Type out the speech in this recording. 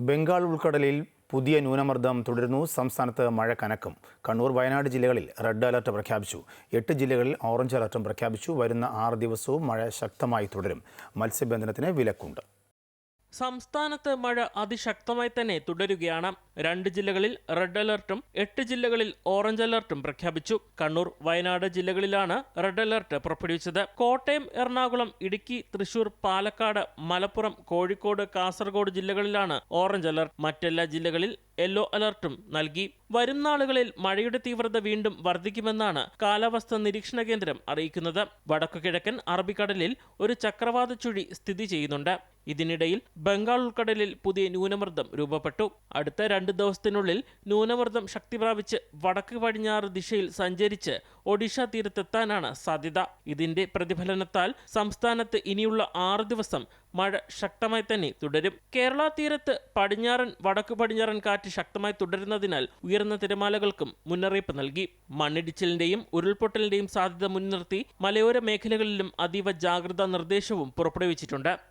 ബംഗാൾ ഉൾക്കടലിൽ പുതിയ ന്യൂനമർദ്ദം തുടരുന്നു. സംസ്ഥാനത്ത് മഴ കനക്കും. കണ്ണൂർ വയനാട് ജില്ലകളിൽ റെഡ് അലർട്ട് പ്രഖ്യാപിച്ചു. എട്ട് ജില്ലകളിൽ ഓറഞ്ച് അലർട്ടും പ്രഖ്യാപിച്ചു. വരുന്ന ആറ് ദിവസവും മഴ ശക്തമായി തുടരും. മത്സ്യബന്ധനത്തിന് വിലക്കുണ്ട്. സംസ്ഥാനത്ത് മഴ അതിശക്തമായി തന്നെ തുടരുകയാണ്. രണ്ട് ജില്ലകളിൽ റെഡ് അലർട്ടും എട്ട് ജില്ലകളിൽ ഓറഞ്ച് അലർട്ടും പ്രഖ്യാപിച്ചു. കണ്ണൂർ വയനാട് ജില്ലകളിലാണ് റെഡ് അലർട്ട് പുറപ്പെടുവിച്ചത്. കോട്ടയം എറണാകുളം ഇടുക്കി തൃശൂർ പാലക്കാട് മലപ്പുറം കോഴിക്കോട് കാസർഗോഡ് ജില്ലകളിലാണ് ഓറഞ്ച് അലർട്ട്. മറ്റെല്ലാ ജില്ലകളിൽ യെല്ലോ അലർട്ടും നൽകി. വരും നാളുകളിൽ മഴയുടെ തീവ്രത വീണ്ടും വർദ്ധിക്കുമെന്നാണ് കാലാവസ്ഥാ നിരീക്ഷണ കേന്ദ്രം അറിയിക്കുന്നത്. വടക്കുകിഴക്കൻ അറബിക്കടലിൽ ഒരു ചക്രവാത ചുഴി സ്ഥിതി ചെയ്യുന്നുണ്ട്. ഇതിനിടയിൽ ബംഗാൾ ഉൾക്കടലിൽ പുതിയ ന്യൂനമർദ്ദം രൂപപ്പെട്ടു. അടുത്ത രണ്ട് ദിവസത്തിനുള്ളിൽ ന്യൂനമർദ്ദം ശക്തി പ്രാപിച്ച് വടക്ക് പടിഞ്ഞാറ് ദിശയിൽ സഞ്ചരിച്ച് ഒഡീഷ തീരത്തെത്താനാണ് സാധ്യത. ഇതിന്റെ പ്രതിഫലനത്താൽ സംസ്ഥാനത്ത് ഇനിയുള്ള ആറ് ദിവസം മഴ ശക്തമായി തന്നെ തുടരും. കേരള തീരത്ത് പടിഞ്ഞാറൻ വടക്ക് പടിഞ്ഞാറൻ കാറ്റ് ശക്തമായി തുടരുന്നതിനാൽ ഉയർന്ന തിരമാലകൾക്കും മുന്നറിയിപ്പ് നൽകി. മണ്ണിടിച്ചിലിന്റെയും ഉരുൾപൊട്ടലിന്റെയും സാധ്യത മുൻനിർത്തി മലയോര മേഖലകളിലും അതീവ ജാഗ്രതാ നിർദ്ദേശവും പുറപ്പെടുവിച്ചിട്ടുണ്ട്.